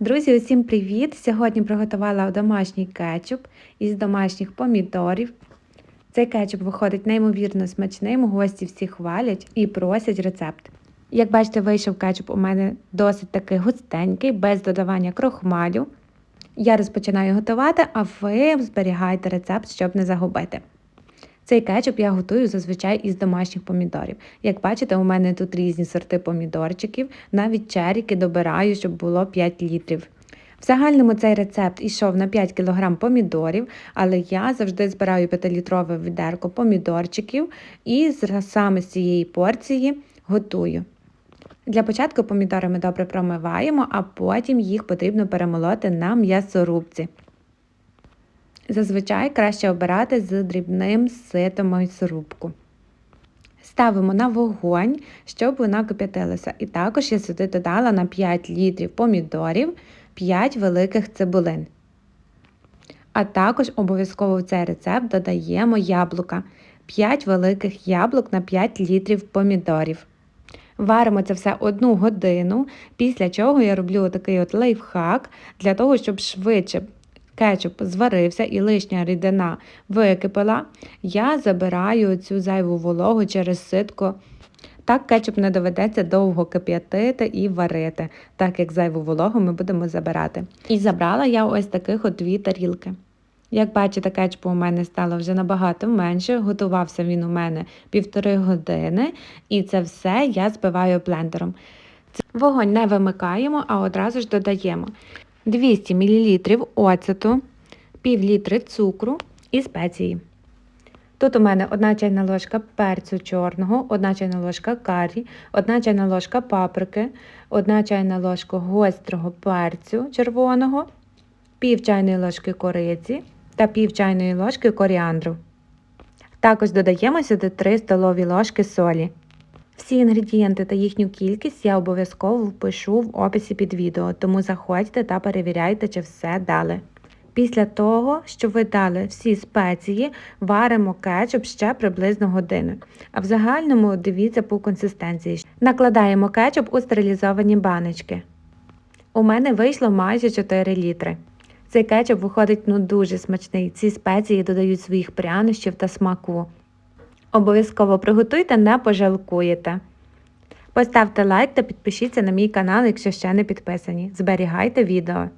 Друзі, усім привіт! Сьогодні приготувала домашній кетчуп із домашніх помідорів. Цей кетчуп виходить неймовірно смачним, гості всі хвалять і просять рецепт. Як бачите, вийшов кетчуп у мене досить такий густенький, без додавання крохмалю. Я розпочинаю готувати, а ви зберігайте рецепт, щоб не загубити. Цей кетчуп я готую зазвичай із домашніх помідорів. Як бачите, у мене тут різні сорти помідорчиків, навіть черіки добираю, щоб було 5 літрів. В загальному цей рецепт йшов на 5 кг помідорів, але я завжди збираю 5-літрове відерко помідорчиків і саме з цієї порції готую. Для початку помідори ми добре промиваємо, а потім їх потрібно перемолоти на м'ясорубці. Зазвичай краще обирати з дрібним ситом м'ясорубку. Ставимо на вогонь, щоб вона кип'ятилася. І також я сюди додала на 5 літрів помідорів 5 великих цибулин. А також обов'язково в цей рецепт додаємо яблука. 5 великих яблук на 5 літрів помідорів. Варимо це все одну годину, після чого я роблю такий от лайфхак для того, щоб швидше кетчуп зварився і лишня рідина википала, я забираю цю зайву вологу через ситко. Так кетчуп не доведеться довго кип'ятити і варити, так як зайву вологу ми будемо забирати. І забрала я ось таких от дві тарілки. Як бачите, кетчупу у мене стало вже набагато менше, готувався він у мене півтори години, і це все я збиваю блендером. Вогонь не вимикаємо, а одразу ж додаємо 200 мл оцету, пів літри цукру і спеції. Тут у мене 1 чайна ложка перцю чорного, 1 чайна ложка карі, 1 чайна ложка паприки, 1 чайна ложка гострого перцю червоного, пів чайної ложки кориці та пів чайної ложки коріандру. Також додаємо сюди 3 столові ложки солі. Всі інгредієнти та їхню кількість я обов'язково впишу в описі під відео, тому заходьте та перевіряйте, чи все дали. Після того, що ви дали всі спеції, варимо кетчуп ще приблизно годину. А в загальному дивіться по консистенції. Накладаємо кетчуп у стерилізовані баночки. У мене вийшло майже 4 літри. Цей кетчуп виходить ну дуже смачний. Ці спеції додають своїх прянощів та смаку. Обов'язково приготуйте, не пожалкуєте. Поставте лайк та підпишіться на мій канал, якщо ще не підписані. Зберігайте відео.